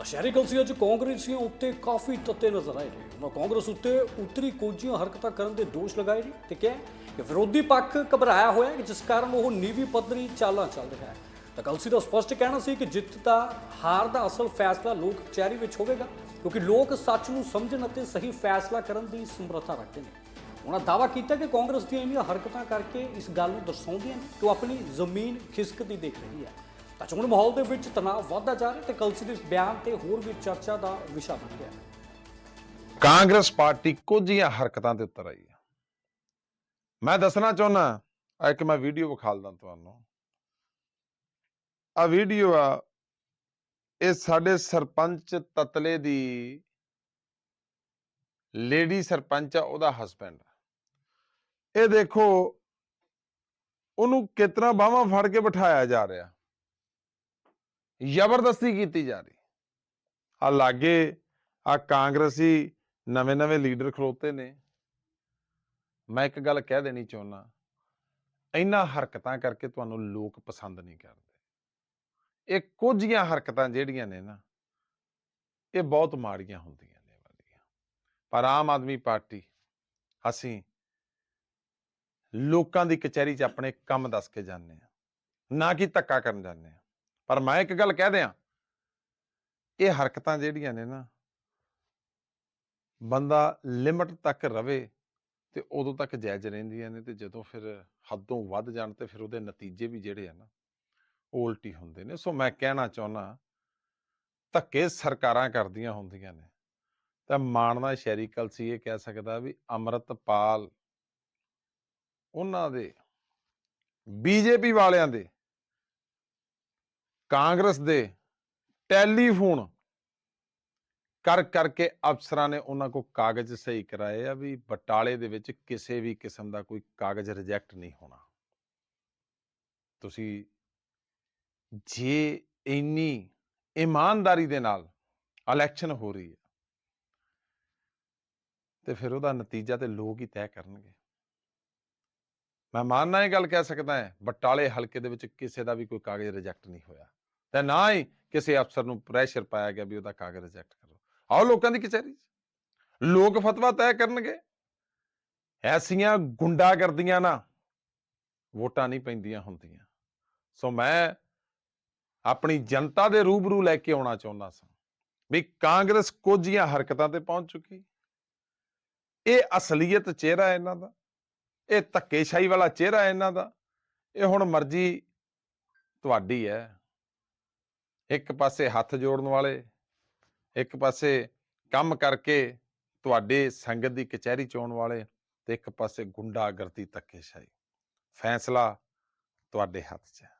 ਤਾਂ ਸ਼ਹਿਰੀ ਕਲਸੀ ਅੱਜ ਕਾਂਗਰਸੀਆਂ ਉੱਤੇ ਕਾਫੀ ਤੱਤੇ ਨਜ਼ਰ ਆਏ ਨੇ। ਉਹਨਾਂ ਕਾਂਗਰਸ ਉੱਤੇ ਉੱਤਰੀ ਕੋਝੀਆਂ ਹਰਕਤਾਂ ਕਰਨ ਦੇ ਦੋਸ਼ ਲਗਾਏ ਨੇ ਤੇ ਕਿਹਾ ਕਿ ਵਿਰੋਧੀ ਪੱਖ ਘਬਰਾਇਆ ਹੋਇਆ ਹੈ ਕਿ ਜਿਸ ਕਾਰਨ ਉਹ ਨੀਵੀਂ ਪੱਧਰੀ ਚਾਲਾਂ ਚੱਲ ਰਿਹਾ ਹੈ। ਤਾਂ ਕਲਸੀ ਦਾ ਸਪਸ਼ਟ ਕਹਿਣਾ ਸੀ ਕਿ ਜਿੱਤ ਦਾ ਹਾਰ ਦਾ ਅਸਲ ਫੈਸਲਾ ਲੋਕ ਕਚਹਿਰੀ ਵਿੱਚ ਹੋਵੇਗਾ, ਕਿਉਂਕਿ ਲੋਕ ਸੱਚ ਨੂੰ ਸਮਝਣ ਅਤੇ ਸਹੀ ਫੈਸਲਾ ਕਰਨ ਦੀ ਸਮਰੱਥਾ ਰੱਖਦੇ ਨੇ। ਉਹਨਾਂ ਦਾਅਵਾ ਕੀਤਾ ਕਿ ਕਾਂਗਰਸ ਦੀਆਂ ਇੰਨੀਆਂ ਹਰਕਤਾਂ ਕਰਕੇ ਇਸ ਗੱਲ ਨੂੰ ਦਰਸਾਉਂਦੀਆਂ ਨੇ ਕਿ ਉਹ ਆਪਣੀ ਜ਼ਮੀਨ ਖਿਸਕਦੀ ਦੇਖ ਰਹੀ ਹੈ। ਤਾਂ ਚੋਣ ਮਾਹੌਲ ਦੇ ਵਿੱਚ ਤਣਾਅ ਵਧਦਾ ਜਾ ਰਿਹਾ ਤੇ ਕਲਸੀ ਦੇ ਇਸ ਬਿਆਨ ਤੇ ਹੋਰ ਵੀ ਚਰਚਾ ਦਾ ਵਿਸ਼ਾ ਬਣ ਗਿਆ ਹੈ। ਕਾਂਗਰਸ ਪਾਰਟੀ ਕੁਝੀਆਂ ਹਰਕਤਾਂ ਤੇ ਉਤਰ ਆਈ ਹੈ। ਮੈਂ ਦੱਸਣਾ ਚਾਹੁੰਦਾ ਆ ਇੱਕ ਮੈਂ ਵੀਡੀਓ ਵਿਖਾਲਦਾ ਤੁਹਾਨੂੰ। ਆ ਵੀਡੀਓ ਆ, ਇਹ ਸਾਡੇ ਸਰਪੰਚ ਤਤਲੇ ਦੀ ਲੇਡੀ ਸਰਪੰਚ ਆ, ਉਹਦਾ ਹਸਬੈਂਡ ਇਹ ਦੇਖੋ, ਉਹਨੂੰ ਕਿਤਨਾ ਬਾਹਾਂ ਫੜ ਕੇ ਬਿਠਾਇਆ ਜਾ ਰਿਹਾ। ਜ਼ਬਰਦਸਤੀ ਕੀਤੀ ਜਾ ਰਹੀ। ਆ ਲਾਗੇ ਆ ਕਾਂਗਰਸੀ ਨਵੇਂ ਨਵੇਂ ਲੀਡਰ ਖਲੋਤੇ ਨੇ। ਮੈਂ ਇੱਕ ਗੱਲ ਕਹਿ ਦੇਣੀ ਚਾਹੁੰਦਾ ਇਹਨਾਂ ਹਰਕਤਾਂ ਕਰਕੇ ਤੁਹਾਨੂੰ ਲੋਕ ਪਸੰਦ ਨਹੀਂ ਕਰਦੇ। ਇਹ ਕੁਝੀਆਂ ਹਰਕਤਾਂ ਜਿਹੜੀਆਂ ਨੇ ਨਾ, ਇਹ ਬਹੁਤ ਮਾੜੀਆਂ ਹੁੰਦੀਆਂ ਨੇ ਵਾਲੀਆਂ। ਪਰ ਆਮ ਆਦਮੀ ਪਾਰਟੀ, ਅਸੀਂ ਲੋਕਾਂ ਦੀ ਕਚਹਿਰੀ 'ਚ ਆਪਣੇ ਕੰਮ ਦੱਸ ਕੇ ਜਾਂਦੇ ਆ ਨਾ ਕਿ ਧੱਕਾ ਕਰਨ ਜਾਂਦੇ ਆ ਪਰ ਮੈਂ ਇੱਕ ਗੱਲ ਕਹਿ ਦਿਆਂ, ਇਹ ਹਰਕਤਾਂ ਜਿਹੜੀਆਂ ਨੇ ਨਾ, ਬੰਦਾ ਲਿਮਟ ਤੱਕ ਰਵੇ ਤੇ ਉਦੋਂ ਤੱਕ ਜਾਇਜ਼ ਰਹਿੰਦੀਆਂ ਨੇ ਤੇ ਜਦੋਂ ਫਿਰ ਹੱਦੋਂ ਵੱਧ ਜਾਣ ਤੇ ਫਿਰ ਉਹਦੇ ਨਤੀਜੇ ਵੀ ਜਿਹੜੇ ਆ ਨਾ, ਉਹ ਉਲਟੀ ਹੁੰਦੇ ਨੇ। ਸੋ ਮੈਂ ਕਹਿਣਾ ਚਾਹੁੰਦਾ ਧੱਕੇ ਸਰਕਾਰਾਂ ਕਰਦੀਆਂ ਹੁੰਦੀਆਂ ਨੇ। ਤਾਂ ਮਾਣਨਾ ਸ਼ਹਿਰੀ ਕਲਸੀ ਇਹ ਕਹਿ ਸਕਦਾ ਵੀ ਅਮਰਤਪਾਲ, ਉਹਨਾਂ ਦੇ, ਬੀਜੇਪੀ ਵਾਲਿਆਂ ਦੇ ਕਾਂਗਰਸ ਦੇ ਟੈਲੀਫੋਨ ਕਰ ਕਰਕੇ ਅਫਸਰਾਂ ਨੇ ਉਹਨਾਂ ਕੋ ਕਾਗਜ਼ ਸਹੀ ਕਰਾਏ ਆ ਵੀ ਬਟਾਲੇ ਦੇ ਵਿੱਚ ਕਿਸੇ ਵੀ ਕਿਸਮ ਦਾ ਕੋਈ ਕਾਗਜ਼ ਰਿਜੈਕਟ ਨਹੀਂ ਹੋਣਾ। ਤੁਸੀਂ ਜੇ ਇੰਨੀ ਇਮਾਨਦਾਰੀ ਦੇ ਨਾਲ ਇਲੈਕਸ਼ਨ ਹੋ ਰਹੀ ਹੈ, ਤੇ ਫਿਰ ਉਹਦਾ ਨਤੀਜਾ ਤੇ ਲੋਕ ਹੀ ਤੈਅ ਕਰਨਗੇ। ਮੈਂ ਨਾਲ ਇਹ ਗੱਲ ਕਹਿ ਸਕਦਾ ਹਾਂ, ਬਟਾਲੇ ਹਲਕੇ ਦੇ ਵਿੱਚ ਕਿਸੇ ਦਾ ਵੀ ਕੋਈ ਕਾਗਜ਼ ਰਿਜੈਕਟ ਨਹੀਂ ਹੋਇਆ। ਤੇ ਨਾ ਹੀ ਕਿਸੇ ਅਫਸਰ ਨੂੰ ਪ੍ਰੈਸ਼ਰ ਪਾਇਆ ਗਿਆ ਵੀ ਉਹਦਾ ਕਾਗਜ਼ ਰਿਜੈਕਟ ਕਰੋ। ਆਓ ਲੋਕਾਂ ਦੀ ਕਚਹਿਰੀ 'ਚ। ਲੋਕ ਫਤਵਾ ਤੈਅ ਕਰਨਗੇ। ਐਸੀਆਂ ਗੁੰਡਾ ਕਰਦੀਆਂ ਨਾ ਵੋਟਾਂ ਨਹੀਂ ਪੈਂਦੀਆਂ ਹੁੰਦੀਆਂ। ਸੋ ਮੈਂ ਆਪਣੀ ਜਨਤਾ ਦੇ ਰੂਬਰੂ ਲੈ ਕੇ ਆਉਣਾ ਚਾਹੁੰਦਾ ਸਾਂ ਵੀ ਕਾਂਗਰਸ ਕੁਝੀਆਂ ਹਰਕਤਾਂ ਤੇ ਪਹੁੰਚ ਚੁੱਕੀ। ਇਹ ਅਸਲੀਅਤ ਚਿਹਰਾ ਇਹਨਾਂ ਦਾ। ਇਹ ਧੱਕੇਸ਼ਾਹੀ ਵਾਲਾ ਚਿਹਰਾ ਇਹਨਾਂ ਦਾ। ਇਹ ਹੁਣ ਮਰਜ਼ੀ ਤੁਹਾਡੀ ਹੈ। ਇੱਕ ਪਾਸੇ ਹੱਥ ਜੋੜਨ ਵਾਲੇ, ਇੱਕ ਪਾਸੇ ਕੰਮ ਕਰਕੇ ਤੁਹਾਡੇ ਸੰਗਤ ਦੀ ਕਚਹਿਰੀ 'ਚ ਆਉਣ ਵਾਲੇ ਤੇ ਇੱਕ ਪਾਸੇ ਗੁੰਡਾਗਰਦੀ ਧੱਕੇਸ਼ਾਹੀ। ਫੈਸਲਾ ਤੁਹਾਡੇ ਹੱਥ 'ਚ ਹੈ।